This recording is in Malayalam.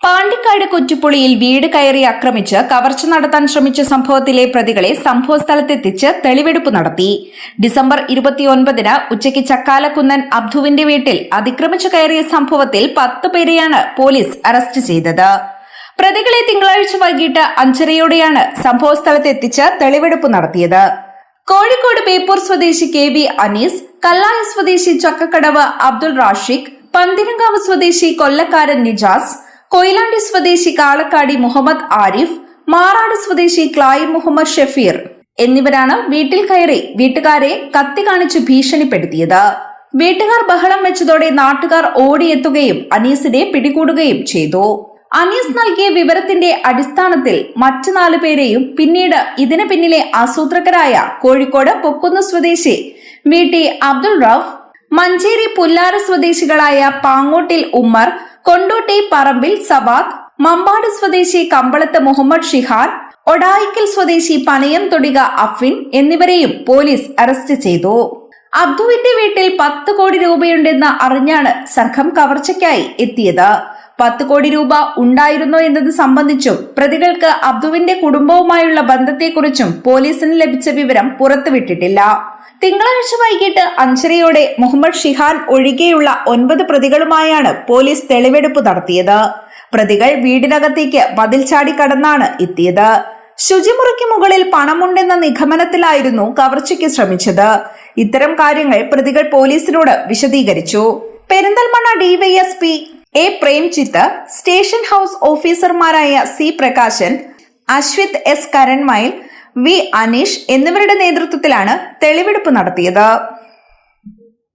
പാണ്ടിക്കാട് കൊച്ചുപുളിയിൽ വീട് കയറി ആക്രമിച്ച് കവർച്ച നടത്താൻ ശ്രമിച്ച സംഭവത്തിലെ പ്രതികളെ സംഭവസ്ഥലത്തെത്തിച്ച് തെളിവെടുപ്പ് നടത്തി. ഡിസംബർ ഇരുപത്തിയൊൻപതിന് ഉച്ചയ്ക്ക് ചക്കാലക്കുന്നൻ അബ്ദുവിന്റെ വീട്ടിൽ അതിക്രമിച്ചു കയറിയ സംഭവത്തിൽ പത്ത് പേരെയാണ് പോലീസ് അറസ്റ്റ് ചെയ്തത്. പ്രതികളെ തിങ്കളാഴ്ച വൈകിട്ട് അഞ്ചരയോടെയാണ് സംഭവസ്ഥലത്തെത്തിച്ച് തെളിവെടുപ്പ് നടത്തിയത്. കോഴിക്കോട് ബേപ്പൂർ സ്വദേശി കെ വി അനീസ് കല്ലായ സ്വദേശി ചക്കക്കടവ് അബ്ദുൾ റാഷിഖ് പന്തിരങ്കാവ് സ്വദേശി കൊല്ലക്കാരൻ നിജാസ് കൊയിലാണ്ടി സ്വദേശി കാളക്കാടി മുഹമ്മദ് ആരിഫ് മാറാട് സ്വദേശി ക്ലായി മുഹമ്മദ് ഷെഫീർ എന്നിവരാണ് വീട്ടിൽ കയറി വീട്ടുകാരെ കത്തി കാണിച്ച് ഭീഷണിപ്പെടുത്തിയത്. വീട്ടുകാർ ബഹളം വെച്ചതോടെ നാട്ടുകാർ ഓടിയെത്തുകയും അനീസിനെ പിടികൂടുകയും ചെയ്തു. അനീസ് നൽകിയ വിവരത്തിന്റെ അടിസ്ഥാനത്തിൽ മറ്റു നാലു പേരെയും പിന്നീട് ഇതിന് പിന്നിലെ ആസൂത്രകരായ കോഴിക്കോട് പൊക്കുന്ന് സ്വദേശി V T Abdul rough Manjeri Pullara സ്വദേശികളായ പാങ്ങോട്ടിൽ ഉമ്മർ കൊണ്ടോട്ടി പറമ്പിൽ സവാദ് മമ്പാട് സ്വദേശി കമ്പളത്ത് മുഹമ്മദ് ഷിഹാർ ഒടായിക്കൽ സ്വദേശി പനയം തൊടിക അഫിൻ എന്നിവരെയും പോലീസ് അറസ്റ്റ് ചെയ്തു. അബ്ദുവിന്റെ വീട്ടിൽ പത്ത് കോടി രൂപയുണ്ടെന്ന് അറിഞ്ഞാണ് സംഘം കവർച്ചയ്ക്കായി എത്തിയത്. പത്ത് കോടി രൂപ ഉണ്ടായിരുന്നോ എന്നത് സംബന്ധിച്ചും പ്രതികൾക്ക് അബ്ദുവിന്റെ കുടുംബവുമായുള്ള ബന്ധത്തെക്കുറിച്ചും പോലീസിന് ലഭിച്ച വിവരം പുറത്തുവിട്ടിട്ടില്ല. തിങ്കളാഴ്ച വൈകിട്ട് അഞ്ചരയോടെ മുഹമ്മദ് ഷിഹാൻ ഒഴികെയുള്ള ഒൻപത് പ്രതികളുമായാണ് പോലീസ് തെളിവെടുപ്പ് നടത്തിയത്. പ്രതികൾ വീടിനകത്തേക്ക് മതിൽ ചാടി കടന്നാണ് എത്തിയത്. ശുചിമുറിക്ക് മുകളിൽ പണമുണ്ടെന്ന നിഗമനത്തിലായിരുന്നു കവർച്ചയ്ക്ക് ശ്രമിച്ചത്. ഇത്തരം കാര്യങ്ങൾ പ്രതികൾ പോലീസിനോട് വിശദീകരിച്ചു. Perinthalmanna DYSP A Premjith station house ഓഫീസർമാരായ സി പ്രകാശൻ അശ്വിത് എസ് കരൺമയിൽ വി അനീഷ് എന്നിവരുടെ നേതൃത്വത്തിലാണ് തെളിവെടുപ്പ് നടത്തിയത്